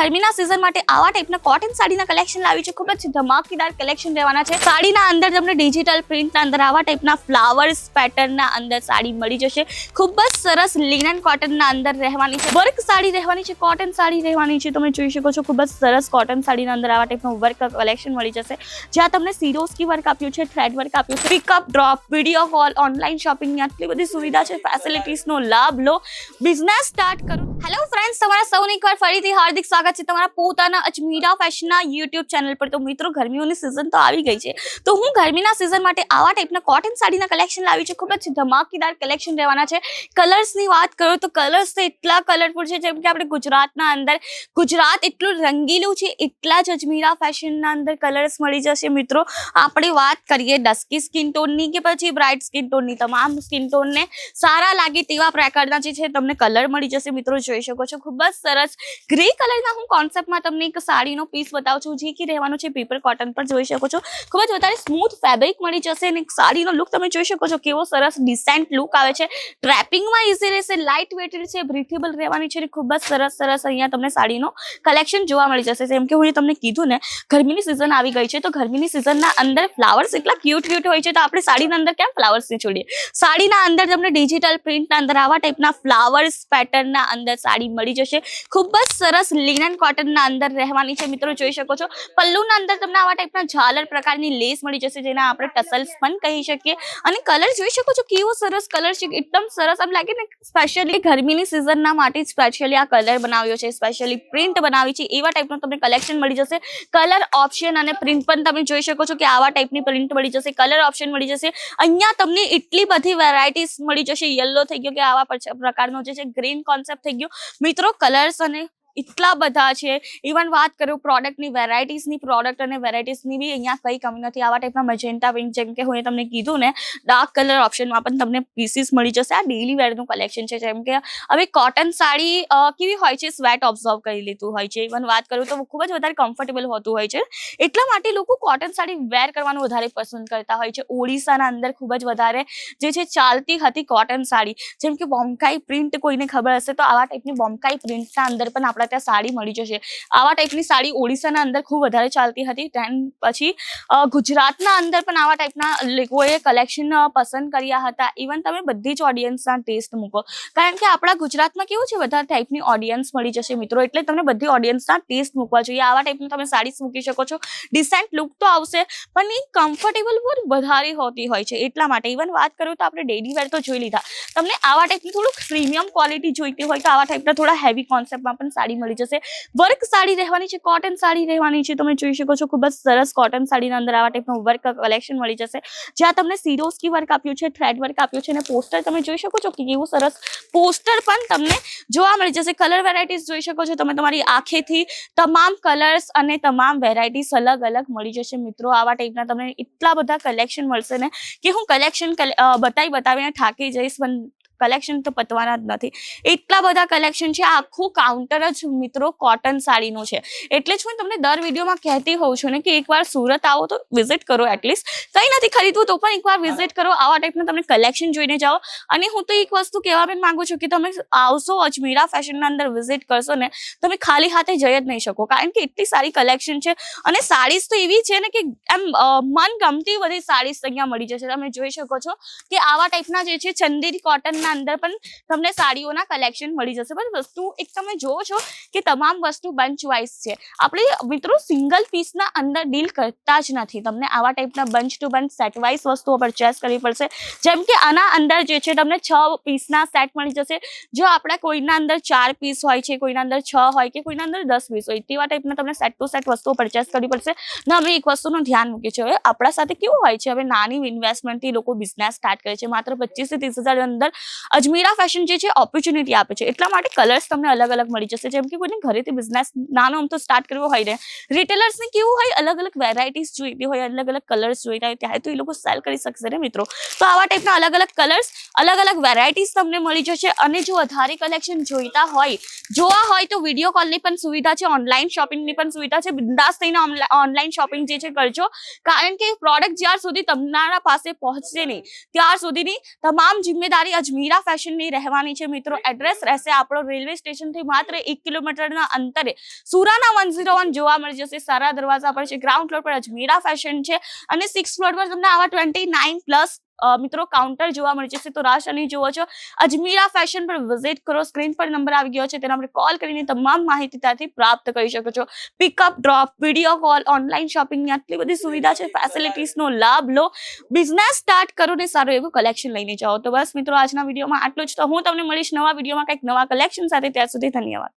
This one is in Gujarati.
ગરમીના સિઝન માટે આવા ટાઈપના કોટન સાડીના કલેક્શન લાવી છે. ખૂબ જ ધમાકેદાર કલેક્શન રહેવાના છે. સાડીના અંદર તમને ડિજિટલ પ્રિન્ટના અંદર આવા ટાઈપના ફ્લાવર્સ પેટર્નના અંદર સાડી મળી જશે. ખૂબ જ સરસ લિનન કોટનના અંદર રહેવાની છે. વર્ક સાડી રહેવાની છે કોટન સાડી રહેવાની છે. તમે જોઈ શકો છો, ખૂબ જ સરસ કોટન સાડીના અંદર આવા ટાઈપનું વર્ક કલેક્શન મળી જશે. જ્યાં તમને સિરોસ્કી વર્ક આપ્યું છે થ્રેડ વર્ક આપ્યું છે pickup drop video call online શોપિંગની આટલી બધી સુવિધા છે. ફેસિલિટીઝનો લાભ લો. બિઝનેસ સ્ટાર્ટ કરો. હેલો ફ્રેન્ડ્સ તમારા સૌને એકવાર ફરીથી હાર્દિક સ્વાગત છે તમારા પોતાના અજમીરા ફેશનના યુટ્યુબ ચેનલ પર. તો મિત્રો, ગરમીઓની સિઝન તો આવી ગઈ છે. તો હું ગરમીના સિઝન માટે આવા ટાઈપના કોટન સાડીના કલેક્શન લાવી છે. ખૂબ જ ધમાકેદાર કલેક્શન રહેવાના છે. કલર્સની વાત કરું તો કલર્સ તો એટલા કલરફુલ છે, જેમ કે આપણે ગુજરાતના અંદર, ગુજરાત એટલું રંગીલું છે, એટલા જ અજમીરા ફેશનના અંદર કલર્સ મળી જશે. મિત્રો, આપણે વાત કરીએ ડસ્કી સ્કિન ટોનની કે પછી બ્રાઇટ સ્કિન ટોનની તમામ સ્કિન ટોનને સારા લાગે તેવા પ્રકારના જે છે, તમને કલર મળી જશે. મિત્રો, જોઈ શકો છો. ખૂબ જ સરસ. ગ્રે કલરના હું કોન્સેપ્ટમાં તમને એક સાડીનો પીસ બતાવું છું, જે કે રહેવાનું છે પેપર કોટન પર, જોઈ શકો છો. ખૂબ જ વધારે સ્મૂથ ફેબ્રિક મળી જશે અને સાડીનો લુક તમે જોઈ શકો છો કેવો સરસ ડિસેન્ટ લુક આવે છે. ટ્રેપિંગમાં ઇઝી રહેશે લાઇટ વેટેડ છે બ્રિથેબલ રહેવાની છે અને ખૂબ જ સરસ સરસ અહીંયા તમને સાડીનો કલેક્શન જોવા મળી જશે. જેમ કે હું તમને કીધું ને, ગરમીની સિઝન આવી ગઈ છે, તો ગરમીની સિઝનના અંદર ફ્લાવર્સ એટલા ક્યુટ ક્યુટ હોય છે તો આપણે સાડીના અંદર કેમ ફ્લાવર્સને છોડીએ? સાડીના અંદર તમને ડિજિટલ પ્રિન્ટના અંદર આવા ટાઈપના ફ્લાવર્સ પેટર્નના અંદર સાડી મળી જશે. ખૂબ જ સરસ લિનન કોટનના અંદર રહેવાની છે. મિત્રો, જોઈ શકો છો. પલ્લુના અંદર તમને આવા ટાઈપના ઝાલર પ્રકારની લેસ મળી જશે, જેના આપણે ટસલ્સ પણ કહી શકીએ. અને કલર જોઈ શકો છો, કેવો સરસ કલર છે. એકદમ સરસ. આમ લાગે ને સ્પેશિયલી ગરમીની સિઝનના માટે સ્પેશિયલી આ કલર બનાવ્યો છે. સ્પેશિયલી પ્રિન્ટ બનાવી છે. એવા ટાઈપનું તમને કલેક્શન મળી જશે. કલર ઓપ્શન અને પ્રિન્ટ પણ તમે જોઈ શકો છો કે આવા ટાઈપની પ્રિન્ટ મળી જશે. કલર ઓપ્શન મળી જશે. અહીંયા તમને એટલી બધી વેરાયટીઝ મળી જશે. યલો થઈ ગયો કે આવા પ્રકારનો જે છે ગ્રીન કોન્સેપ્ટ થઈ ગયો. મિત્રો કલર્સ અને એટલા બધા છે. ઇવન વાત કરું પ્રોડક્ટની વેરાયટીઝની પ્રોડક્ટ અને વેરાયટીઝની બી અહીંયા કઈ કમી નથી. આવા ટાઈપના મજેન્ટા પિંક જેમ કે હું તમને કીધું ને ડાર્ક કલર ઓપ્શનમાં પણ તમને પીસીસ મળી જશે. આ ડેલી વેરનું કલેક્શન છે. જેમ કે હવે કોટન સાડી કેવી હોય છે? સ્વેટ ઓબ્ઝર્વ કરી લીધું હોય છે. ઇવન વાત કરું તો ખૂબ જ વધારે કમ્ફર્ટેબલ હોતું હોય છે. એટલા માટે લોકો કોટન સાડી વેર કરવાનું વધારે પસંદ કરતા હોય છે. ઓડિશાના અંદર ખૂબ જ વધારે જે છે ચાલતી હતી કોટન સાડી. જેમ કે બોમ્કાઈ પ્રિન્ટ કોઈને ખબર હશે તો આવા ટાઈપની બોમ્કાઈ પ્રિન્ટના અંદર પણ આપણા ત્યાં સાડી મળી જશે. આવા ટાઈપની સાડી ઓડિશાના અંદર ખૂબ વધારે ચાલતી હતી. ધેન પછી ગુજરાતના અંદર પણ આવા ટાઈપના લોકોએ કલેક્શન પસંદ કર્યા હતા. ઇવન તમે બધી જ ઓડિયન્સના ટેસ્ટ મૂકો. કારણ કે આપણા ગુજરાતમાં કેવું છે, વધારે ટાઈપની ઓડિયન્સ મળી જશે મિત્રો. એટલે તમને બધી ઓડિયન્સના ટેસ્ટ મૂકવા જોઈએ. આવા ટાઈપનું તમે સાડીસ મૂકી શકો છો. ડિસેન્ટ લુક તો આવશે, પણ એ કમ્ફર્ટેબલ બહુ વધારે હોતી હોય છે. એટલા માટે ઇવન વાત કરું તો આપણે ડેલી વેર તો જોઈ લીધા. તમને આવા ટાઈપની થોડુંક પ્રીમિયમ ક્વોલિટી જોઈતી હોય તો આવા ટાઈપના થોડા હેવી કોન્સેપ્ટમાં પણ સાડી મળી જશે. વર્ક સાડી રહેવાની છે કોટન સાડી રહેવાની છે, તમે જોઈ શકો છો, ખૂબ જ સરસ કોટન સાડીના અંદર આવા ટાઈપનું વર્ક કલેક્શન મળી જશે. જ્યાં તમને સિરોસ્કી વર્ક આપ્યું છે થ્રેડ વર્ક આપ્યું છે અને પોસ્ટર તમે જોઈ શકો છો કે કેવું સરસ પોસ્ટર પણ તમને જોવા મળી જશે. કલર વેરાયટીઝ જોઈ શકો છો, તમે તમારી આંખેથી તમામ કલર્સ અને તમામ વેરાયટીઝ અલગ અલગ મળી જશે. મિત્રો, આવા ટાઈપના તમને એટલા બધા કલેક્શન મળશે ને કે હું કલેક્શન બતાવી બતાવીને થાકી જઈશ પણ કલેક્શન તો પતવાના જ નથી. એટલા બધા કલેક્શન છે, આખું કાઉન્ટર જ મિત્રો કોટન સાડીનું છે. એટલે જ હું તમને દર વિડીયોમાં કહેતી હોઉં છું ને કે એકવાર સુરત આવો તો વિઝિટ કરો એટલીસ્ટ કંઈ નથી ખરીદવું તો પણ એકવાર વિઝિટ કરો. આવા ટાઈપનું તમને કલેક્શન જોઈને જાઓ. અને હું તો એક વસ્તુ કહેવા પણ માંગુ છું કે તમે આવશો અજમીરા ફેશનના અંદર વિઝિટ કરશો ને, તમે ખાલી હાથે જઈ જ નહીં શકો. કારણ કે એટલી સારી કલેક્શન છે અને સાડીઝ તો એવી છે ને કે એમ મન ગમતી બધી સાડીઝ અહીંયા મળી જશે. તમે જોઈ શકો છો કે આવા ટાઈપના જે છે, ચંદેરી કોટનના અંદર પણ તમને સાડીઓના કલેક્શન મળી જશે. પણ વસ્તુ એક તમે જોવો છો કે તમામ વસ્તુ બંચ વાઇઝ છે. આપણે મિત્રો સિંગલ પીસના અંદર ડીલ કરતા જ નથી. તમને આવા ટાઈપના bunch to bunch set wise વસ્તુઓ પરચેસ કરવી પડશે. જેમ કે આના અંદર જે છે તમને છ પીસના સેટ મળી જશે. જો આપણા કોઈના અંદર ચાર પીસ હોય છે, કોઈના અંદર છ હોય કે કોઈના અંદર દસ પીસ હોય, તેવા ટાઈપના તમને સેટ ટુ સેટ વસ્તુઓ પરચેસ કરવી પડશે. ને અમે એક વસ્તુનું ધ્યાન મૂકીએ છીએ. હવે આપણા સાથે કેવું હોય છે? હવે નાની ઇન્વેસ્ટમેન્ટથી લોકો બિઝનેસ સ્ટાર્ટ કરે છે. માત્ર પચીસથી ત્રીસ હજાર અંદર અજમીરા ફેશન જે છે ઓપોર્ચ્યુનિટી આપે છે. એટલા માટે કલર્સ તમને અલગ અલગ મળી જશે. જેમ કે કોઈને ઘરેથી બિઝનેસ નાનો આમ તો સ્ટાર્ટ કરવો હોય ને રિટેલર્સને કેવું હોય, અલગ અલગ વેરાયટીઝ જોઈતી હોય, અલગ અલગ કલર્સ જોઈતા હોય, ત્યારે તો એ લોકો સેલ કરી શકશે ને મિત્રો. તો આવા ટાઈપના અલગ અલગ કલર્સ અલગ અલગ વેરાયટીઝ તમને મળી જશે. અને જો વધારે કલેક્શન જોઈતા હોય, જોવા હોય તો વીડિયો કોલની પણ સુવિધા છે ઓનલાઈન શોપિંગની પણ સુવિધા છે. બિંદાસ થઈને ઓનલાઈન શોપિંગ જે છે, કરજો. કારણ કે પ્રોડક્ટ જ્યાર સુધી તમારા પાસે પહોંચશે નહીં, ત્યાર સુધીની તમામ જિમ્મેદારી અજમીરા અજમીરા ફેશનની રહેવાની છે. મિત્રો એડ્રેસ રહેશે આપણો રેલવે સ્ટેશનથી માત્ર એક કિલોમીટરના અંતરે. સુરાના વન ઝીરો વન જોવા મળી જશે. સારા દરવાજા પર છે. ગ્રાઉન્ડ ફ્લોર પર અજમીરા ફેશન છે. અને સિક્સ ફ્લોર પર તમને આવા ટ્વેન્ટી નાઇન પ્લસ મિત્રો કાઉન્ટર જોવા મળી જશે તો રાશ અને જુઓ છો. અજમીરા ફેશન પર વિઝિટ કરો. સ્ક્રીન પર નંબર આવી ગયો છે. તેના પર કોલ કરીને તમામ માહિતી ત્યાંથી પ્રાપ્ત કરી શકો છો. Pickup drop video call online શોપિંગની આટલી બધી સુવિધા છે. ફેસિલિટીઝનો લાભ લો. બિઝનેસ સ્ટાર્ટ કરો ને સારું એવું કલેક્શન લઈને જાઓ. તો બસ મિત્રો, આજના વિડીયોમાં આટલું જ. તો હું તમને મળીશ નવા વિડીયોમાં કંઈક નવા કલેક્શન સાથે. ત્યાં સુધી ધન્યવાદ.